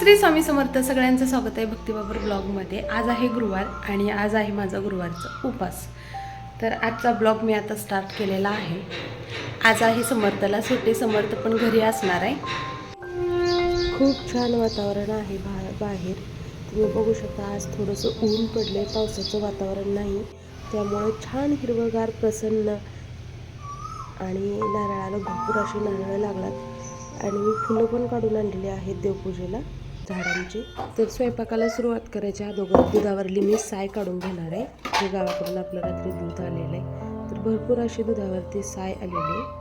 श्री स्वामी समर्थ सगळ्यांचं स्वागत आहे भक्तिबाबर ब्लॉगमध्ये. आज आहे गुरुवार आणि आज आहे माझा गुरुवारचा उपास तर आजचा ब्लॉग मी आता स्टार्ट केलेला आहे. आज आहे समर्थला सुट्टी समर्थ पण घरी असणार आहे. खूप छान वातावरण आहे बा बाहेर. तुम्ही बघू शकता आज थोडंसं ऊन पडलं आहे पावसाचं वातावरण नाही. त्यामुळे छान हिरवगार प्रसन्न आणि नारळाला भरपूर अशी नारळं लागलात. आणि मी फुलं पण काढून आणलेली आहेत देवपूजेला. झाडांची. तर स्वयंपाकाला सुरुवात करायच्या अगोदर दुधावरली मी साय काढून घेणार आहे. हे गावाकडून आपलं रात्री दूध आलेलं आहे. तर भरपूर अशी दुधावरती साय आलेली आहे.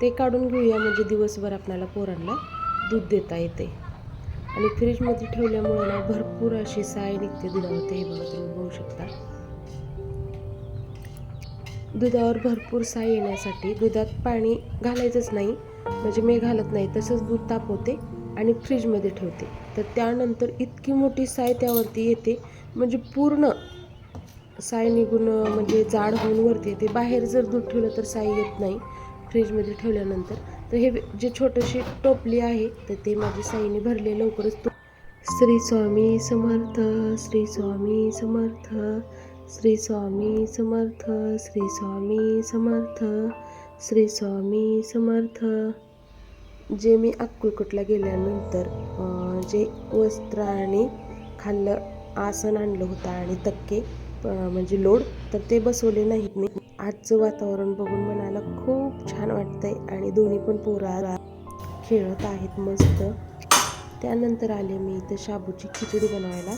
ते काढून घेऊया. म्हणजे दिवसभर आपल्याला पोरांना दूध देता येते. आणि फ्रीजमध्ये ठेवल्यामुळे ना भरपूर अशी साय निघते दुधावरती. हे बघा तुम्ही बघू शकता. दुधावर भरपूर साय येण्यासाठी दुधात पाणी घालायचंच नाही. म्हणजे मी घालत नाही. तसंच दूध तापवते आणि फ्रीजमध्ये ठेवते. तर त्यानंतर इतकी मोठी साय त्यावरती येते. म्हणजे पूर्ण साय निघून म्हणजे जाड होऊन वरती येते. बाहेर जर दूध ठेवलं तर साय येत नाही फ्रीजमध्ये ठेवल्यानंतर. तर हे जे छोटीशी टोपली आहे तर ते माझी साईने भरले लवकरच. तो श्री स्वामी समर्थ श्री स्वामी समर्थ श्री स्वामी समर्थ श्री स्वामी समर्थ श्री स्वामी समर्थ. जे मी अक्कलकोटला गेल्यानंतर जे वस्त्र आणि खाल्लं आसन आणलं होतं आणि तक्के म्हणजे लोड तर ते बसवले नाहीत मी. आजचं वातावरण बघून मनाला खूप छान वाटतंय आणि दोन्ही पण पोरा खेळत आहेत मस्त. त्यानंतर आले मी इथं शाबूची खिचडी बनवायला.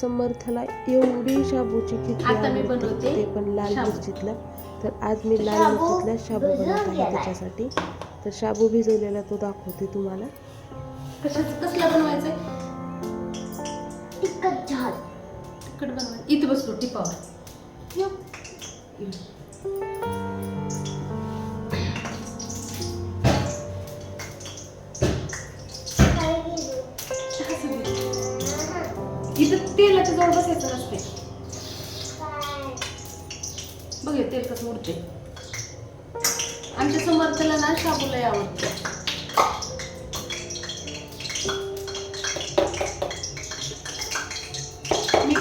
समर्थला एवढी शाबूची खिचडी ते पण लाल. मिरचीतलं. तर आज मी लाल मिरचीतला शाबू बनवत आहे त्याच्यासाठी. तर शाबू भिजवलेला तो दाखवते तुम्हाला. कशाचं? कसला बनवायचंय? तिखट झाल तिखट बनवायचं. इथे बसलो टिपावर इथं तेलाच्या जवळ बसायचं नसते बघ तेल कसं उडते आमच्या समर्थला ना शाबूला आवडतं. मी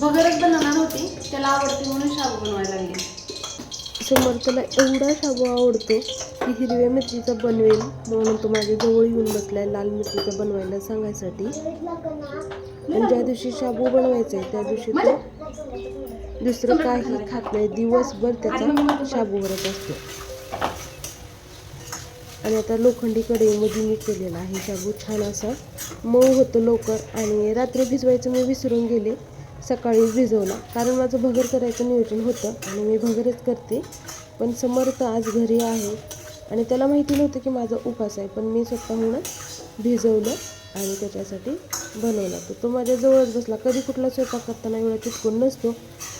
भगरच बनवणार होती त्याला आवडते म्हणून शाबू बनवायला लागली. समर्थला एवढा शाबू आवडतो की हिरव्या मिरचीचा बनवेल. म्हणून तो माझ्या जवळ येऊन बसलाय लाल मिरचीचा बनवायला सांगायसाठी. आणि ज्या दिवशी शाबू बनवायचा आहे त्या दिवशी तो दुसरं काही खात नाही. दिवसभर त्याचा शाबूवरच असतो. आणि आता लोखंडी कढईमध्ये मी केलेला आहे. शाबू छान असा मऊ होतो लवकर. आणि रात्री भिजवायचं मी विसरून गेले. सकाळी भिजवला. कारण माझं भगर करायचं नियोजन होतं. आणि मी भगरच करते. पण समर्थ आज घरी आहे. आणि त्याला माहिती नव्हतं की माझा उपास आहे. पण मी स्वतःहूनच भिजवलं. आणि त्याच्यासाठी बनवला तर तो माझ्या जवळच बसला. कधी कुठला स्वयंपाक करताना एवढा चिटकून नसतो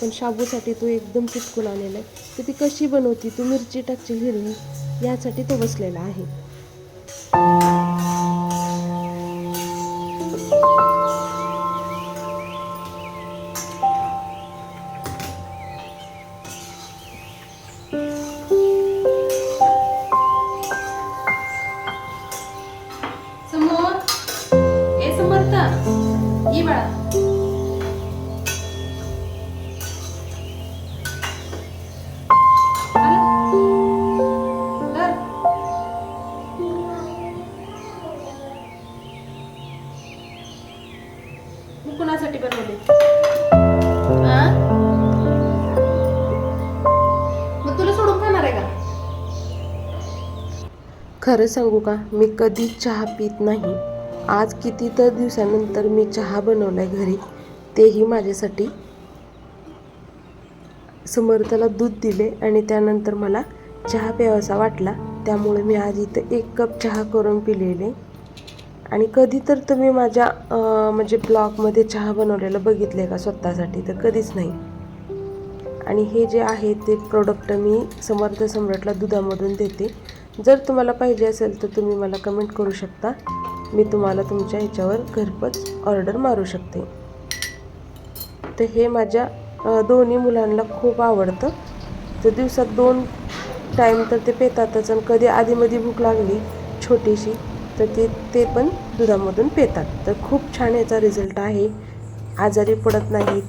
पण शाबूसाठी तो एकदम चिटकून आलेला आहे. तर ती कशी बनवती? तू मिरची टाकची हिरवी यासाठी तो बसलेला आहे. कुणासाठी बनवले? मग तुला सोडून खाणार आहे का? खरं सांगू का मी कधी चहा पित नाही. आज किती तर दिवसानंतर मी चहा बनवलाय घरी. तेही माझ्यासाठी. समर्थाला दूध दिले आणि त्यानंतर मला चहा प्यावासा वाटला. त्यामुळे मी आज इथं एक कप चहा करून पिलेले. आणि कधी तर तुम्ही माझ्या म्हणजे ब्लॉगमध्ये चहा बनवलेलं बघितलं का स्वतःसाठी? तर कधीच नाही. आणि हे जे आहे ते प्रोडक्ट मी समर्थ सम्राटला दुधामधून देते. जर तुम्हाला पाहिजे असेल तर तुम्ही मला कमेंट करू शकता. मी तुम्हाला तुमच्या ह्याच्यावर घरपोच ऑर्डर मारू शकते. तर हे माझ्या दोन्ही मुलांना खूप आवडतं. तर दिवसात दोन टाईम तर ते पेतातच आणि कधी आधीमध्ये भूक लागली छोटीशी तर ते ते पण दुधामधून पितात. तर खूप छान याचा रिझल्ट आहे. आजारी पडत नाहीत.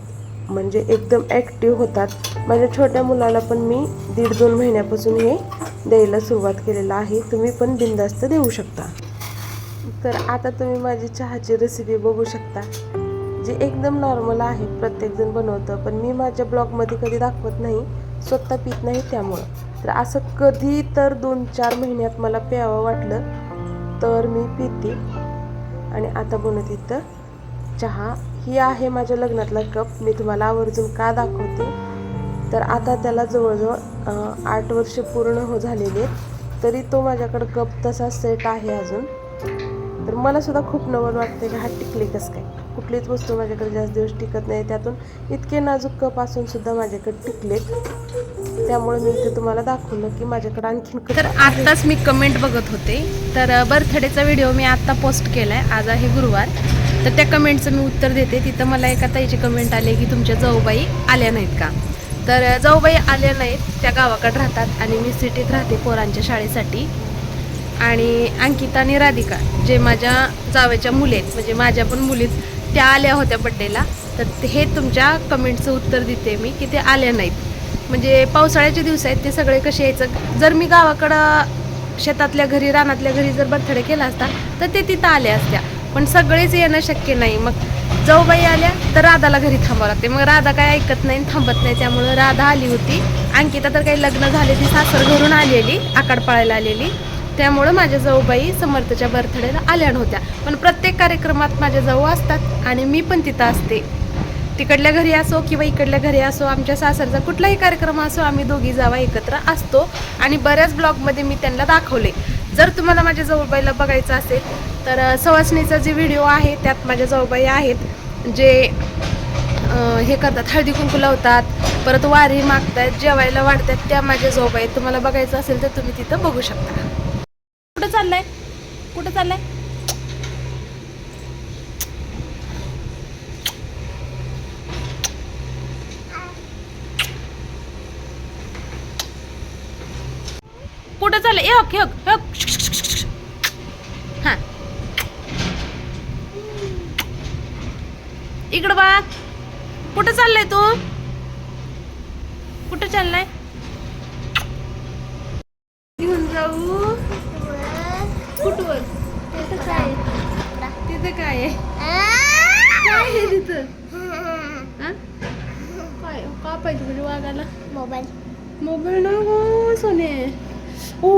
म्हणजे एकदम ॲक्टिव्ह होतात. माझ्या छोट्या मुलाला पण मी दीड दोन महिन्यापासून हे द्यायला सुरुवात केलेलं आहे. तुम्ही पण बिंदास्त देऊ शकता. तर आता तुम्ही माझी चहाची रेसिपी बघू शकता. जे एकदम नॉर्मल आहे. प्रत्येकजण बनवतं. पण मी माझ्या ब्लॉगमध्ये कधी दाखवत नाही. स्वतः पित नाही त्यामुळं. तर असं कधी तर दोन चार महिन्यात मला प्यावं वाटलं. तर मी पिते. आणि आता बनवते इथं चहा ही आहे माझ्या लग्नातला कप. मी तुम्हाला आवर्जून का दाखवते? तर आता त्याला जवळजवळ आठ वर्ष पूर्ण हो झालेले तरी तो माझ्याकडं कप तसा सेट आहे अजून. तर मलासुद्धा खूप नवल वाटते की हा टिकले कसं काय. कुठलीच वस्तू माझ्याकडे जास्त दिवस टिकत नाही. त्यातून इतके नाजूक कप असून सुद्धा माझ्याकडे टिकलेत. त्यामुळे मी इथे तुम्हाला दाखवलं की माझ्याकडे आणखीन तर आत्ताच मी कमेंट बघत होते. तर बर्थडेचा व्हिडिओ मी आत्ता पोस्ट केला आहे आज आहे गुरुवार. तर त्या कमेंटचं मी उत्तर देते. तिथं मला एका ताईची कमेंट आली की तुमच्या जाऊबाई आल्या नाहीत का? तर जाऊबाई आल्या नाहीत. त्या गावाकडे राहतात आणि मी सिटीत राहते पोरांच्या शाळेसाठी. आणि अंकिता आणि राधिका जे माझ्या जावेच्या मुली आहेत. म्हणजे माझ्या पण मुलीत त्या आल्या होत्या बड्डेला तर हे तुमच्या कमेंटचं उत्तर देते मी की ते आल्या नाहीत. म्हणजे पावसाळ्याचे दिवस आहेत ते सगळे कसे यायचं? जर मी गावाकडं शेतातल्या घरी रानातल्या घरी जर बर्थडे केला असता तर ते तिथं आल्या असत्या. पण सगळेच येणं शक्य नाही. मग जाऊबाई आल्या तर राधाला घरी थांबावं लागते. मग राधा काय ऐकत नाही आणि थांबत नाही. त्यामुळं राधा आली होती. अंकिता तर काही लग्न झाले ती सासर घरून आलेली आकाड पाळायला आलेली. त्यामुळं माझ्या जाऊबाई समर्थच्या बर्थडेला आल्या नव्हत्या पण प्रत्येक कार्यक्रमात माझ्या जाऊ असतात आणि मी पण तिथं असते. तिकडल्या घरी असो किंवा इकडल्या घरी असो आमच्या सासरचा कुठलाही कार्यक्रम असो आम्ही दोघी जावा एकत्र असतो. आणि बऱ्याच ब्लॉगमध्ये मी त्यांना दाखवले. जर तुम्हाला माझ्या जाऊबाईला बघायचं असेल तर सवासणीचा जे व्हिडिओ आहे त्यात माझ्या जाऊबाई आहेत. जे हे करतात हळदी कुंकू लावतात परत वारी मागतात जेवायला वाढतात त्या माझ्या जाऊबाई तुम्हाला बघायचं असेल तर तुम्ही तिथं बघू शकता. कुठं चाललंय? कुठं चाललंय? कुठं चाललंय? हक हक हक. हा. इकडं बा कुठं चाललंय तू? कुठं चाललाय घेऊन जाऊ कुठवर तिथं काय आहे? तिथं काय आहे काय आहे तिथं हा? काय का पाहिजे म्हणजे वागायला मोबाईल मोबाईल ना गो सोने ओ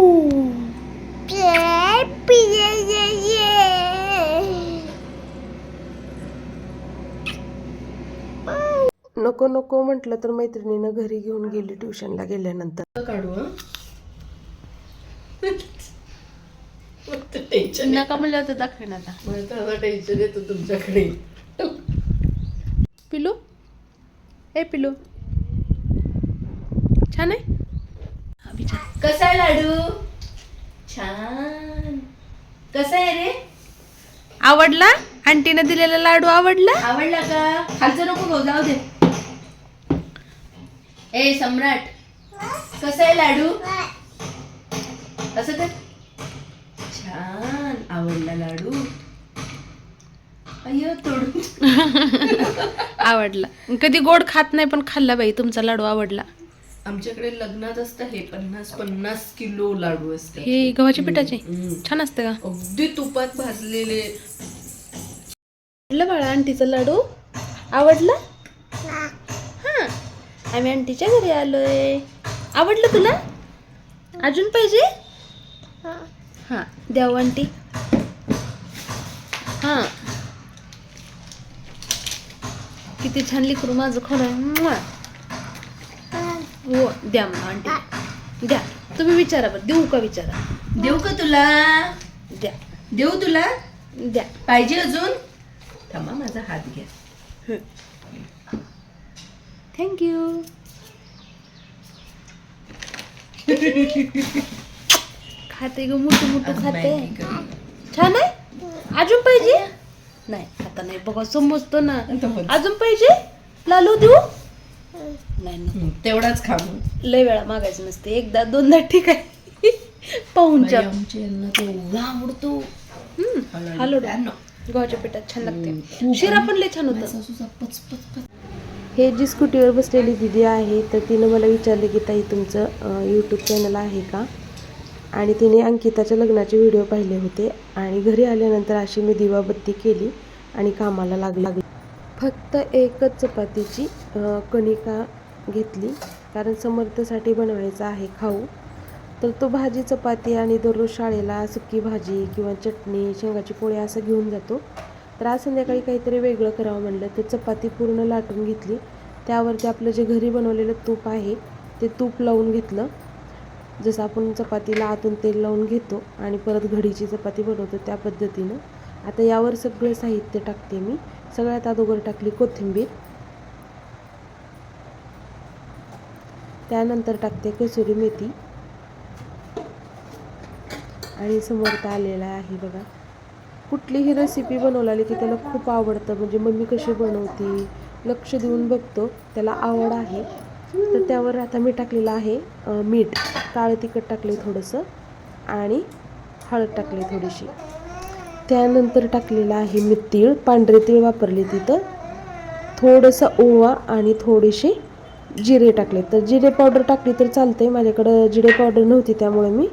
नको नको म्हटलं तर मैत्रिणीनं घरी घेऊन गेली ट्युशनला गेल्यानंतर. काढू हं? नका म्हणलं होतं दाखवेन आता. मला टेन्शन येतं तुमच्याकडे. पिलू? ए पिलू. छान आहे? कसा आहे लाडू? छान. कसा आहे रे? आवडला? आंटीनं दिलेला लाडू आवडला? आवडला का? खालचं नको जाऊ दे. ए सम्राट. कसा आहे लाडू? असं छान आवडला लाडू. अय्यो तोडून. आवडला. कधी गोड खात नाही पण खाल्ला बाई तुमचा लाडू आवडला. आमच्याकडे लग्नात असतं हे पन्नास पन्नास किलो लाडू असतात. हे गव्हाच्या पिठाचे. छान असतं का? अगदी तुपात भाजलेले. आवडलं बाळा आंटीचा लाडू? आवडला? आम्ही आंटीच्या घरी आलोय. आवडलं तुला? अजून पाहिजे? हा. द्याव आंटी. हा. किती छान लिकरू माझं खरं हो. द्या मग आंटी. द्या. तुम्ही विचारा बरं देऊ का विचारा? देऊ का तुला? द्या. देऊ तुला? द्या. पाहिजे अजून? थांबा माझा हात घ्या. थँक्यू खाते ग मोठं मोठं खाते. छान आहे? अजून पाहिजे? नाही आता नाही बघा समजतो ना. अजून पाहिजे? लालू देऊ? नाही तेवढाच खा. लय वेळा मागायचं नसते. एकदा दोनदा ठीक आहे. पाहूनच्या एवढा आवडतो. हॅलो गव्हाच्या पिठात छान लागते. शिरा पण लय छान होतं. हे जी स्कूटीवर बसलेली दिदी आहे तर तिनं मला विचारले की ताई तुमचं यूट्यूब चॅनल आहे का? आणि तिने अंकिताच्या लग्नाचे व्हिडिओ पाहिले होते आणि घरी आल्यानंतर अशी मी दिवाबत्ती केली आणि कामाला लाग लागली. फक्त एकच चपातीची कणिका घेतली कारण समर्थसाठी बनवायचा आहे खाऊ. तर तो भाजी चपाती आणि दररोज शाळेला सुकी भाजी किंवा चटणी शेंगाची पोळी असं घेऊन जातो. तर आज संध्याकाळी काहीतरी वेगळं करावं म्हणलं. तर चपाती पूर्ण लाटून घेतली. त्यावरती आपलं जे घरी बनवलेलं तूप आहे ते तूप लावून घेतलं. जसं आपण चपातीला आतून तेल लावून घेतो आणि परत घडीची चपाती बनवतो त्या पद्धतीनं. आता यावर सगळं साहित्य टाकते मी. सगळ्यात अगोदर टाकली कोथिंबीर. त्यानंतर टाकते कसुरी मेथी. आणि समोर आलेला आहे बघा. कुठलीही रेसिपी बनवलेली की त्याला खूप आवडतं. म्हणजे मम्मी कशी बनवते लक्ष देऊन बघतो. त्याला आवड आहे. तर त्यावर आता मी टाकलेलं आहे मीठ. काळं तिखट टाकले थोडंसं आणि हळद टाकली थोडीशी. त्यानंतर टाकलेलं आहे मी तीळ. पांढरे तीळ वापरले तिथं. थोडंसं ओवा आणि थोडेसे जिरे टाकले. तर जिरे पावडर टाकली तर चालते माझ्याकडं जिरे पावडर नव्हती त्यामुळे मी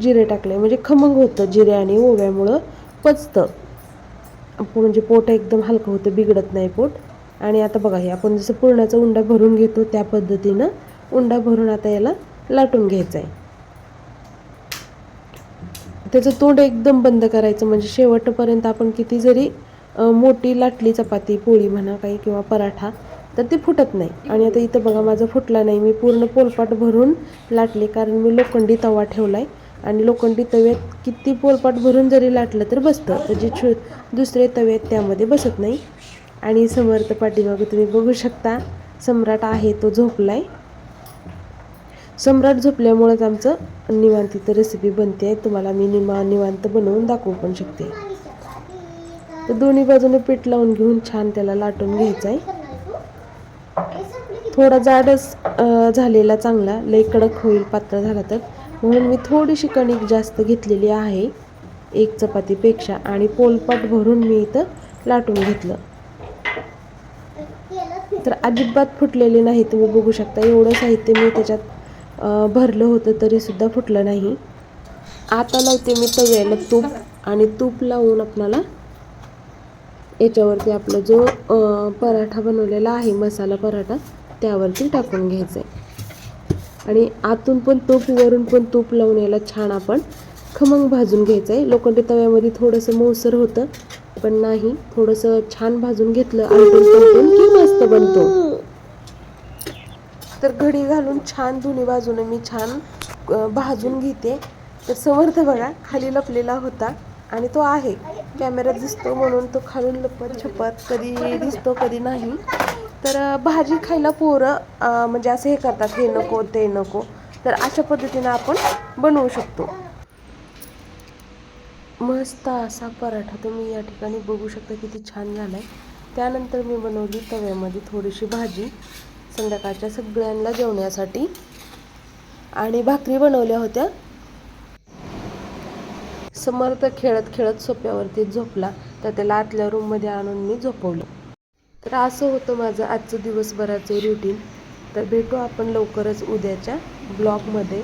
जिरे टाकले. म्हणजे खमंग होतं जिरे आणि ओव्यामुळं. पचतं. म्हणजे पोट एकदम हलकं होतं बिघडत नाही पोट. आणि आता बघा हे आपण जसं पुरणाचा उंडा भरून घेतो त्या पद्धतीनं उंडा भरून आता याला लाटून घ्यायचा आहे त्याचं तोंड एकदम बंद करायचं म्हणजे शेवटपर्यंत आपण किती जरी मोठी लाटली चपाती पोळी म्हणा काही किंवा पराठा तर ते फुटत नाही. आणि आता इथं बघा माझा फुटला नाही. मी पूर्ण पोलपाट भरून लाटले कारण मी लोखंडी तवा ठेवला आहे आणि लोखंडी तव्यात किती पोलपाट भरून जरी लाटलं तर बसतं. तर जे छो दुसरे तव्यात त्यामध्ये बसत नाही. आणि समर्थ पाठीमागं तुम्ही बघू शकता सम्राट आहे तो झोपला आहे सम्राट झोपल्यामुळेच आमचं निवांत इथं रेसिपी बनते आहे. तुम्हाला मी निमा निवांत बनवून दाखवू पण शकते. तर दोन्ही बाजूने पीठ लावून घेऊन छान त्याला लाटून घ्यायचं आहे. थोडा जाडच झालेला चांगला. लई कडक होईल पात्र झाला तर. म्हणून मी थोडीशी कणिक जास्त घेतलेली आहे. एक चपातीपेक्षा आणि पोलपाट भरून मी इथं लाटून घेतलं. तर अजिबात फुटलेले नाही तुम्ही बघू शकता. एवढं साहित्य मी त्याच्यात भरलं होतं तरीसुद्धा फुटलं नाही. आता लावते मी तव्याला तूप आणि तूप लावून आपल्याला याच्यावरती आपला जो पराठा बनवलेला आहे मसाला पराठा त्यावरती टाकून घ्यायचा आहे आणि आतून पण तूप वरून पण तूप लावून याला छान आपण खमंग भाजून घ्यायचं आहे. लोखंडी तव्यामध्ये थोडंसं मऊसर होतं पण नाही थोडंसं छान भाजून घेतलं आलटून पलटून की मस्त बनतो. तर घडी घालून छान दोन्ही बाजूने मी छान भाजून घेते. तर समर्थ बघा खाली लपलेला होता आणि तो आहे. कॅमेऱ्यात दिसतो म्हणून तो खालून लपत छपत कधी दिसतो कधी नाही. तर भाजी खायला पोरं म्हणजे असं हे करतात हे नको ते नको. तर अशा पद्धतीनं आपण बनवू शकतो. मस्त असा पराठा तुम्ही या ठिकाणी बघू शकता किती छान झाला आहे त्यानंतर मी बनवली तव्यामध्ये थोडीशी भाजी. संध्याकाळच्या सगळ्यांना जेवण्यासाठी. आणि भाकरी बनवल्या होत्या. समर्थ खेळत खेळत सोप्यावरती झोपला. तर त्याला आतल्या रूममध्ये आणून मी झोपवलं. तर असं होतं माझं आजचं दिवसभराचं रुटीन तर भेटू आपण लवकरच उद्याच्या ब्लॉगमध्ये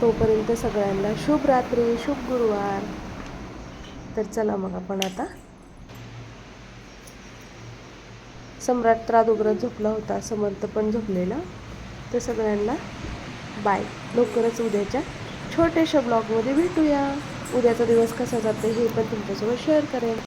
तोपर्यंत सगळ्यांना शुभ रात्री शुभ गुरुवार. तर चला मग आपण आता सम्राट त्रादोग्रात झोपला होता समर्थ पण झोपलेला. तर सगळ्यांना बाय लवकरच उद्याच्या छोट्याशा ब्लॉगमध्ये भेटूया. उद्याचा दिवस कसा जातो हे पण तुमच्यासोबत शेअर करेन.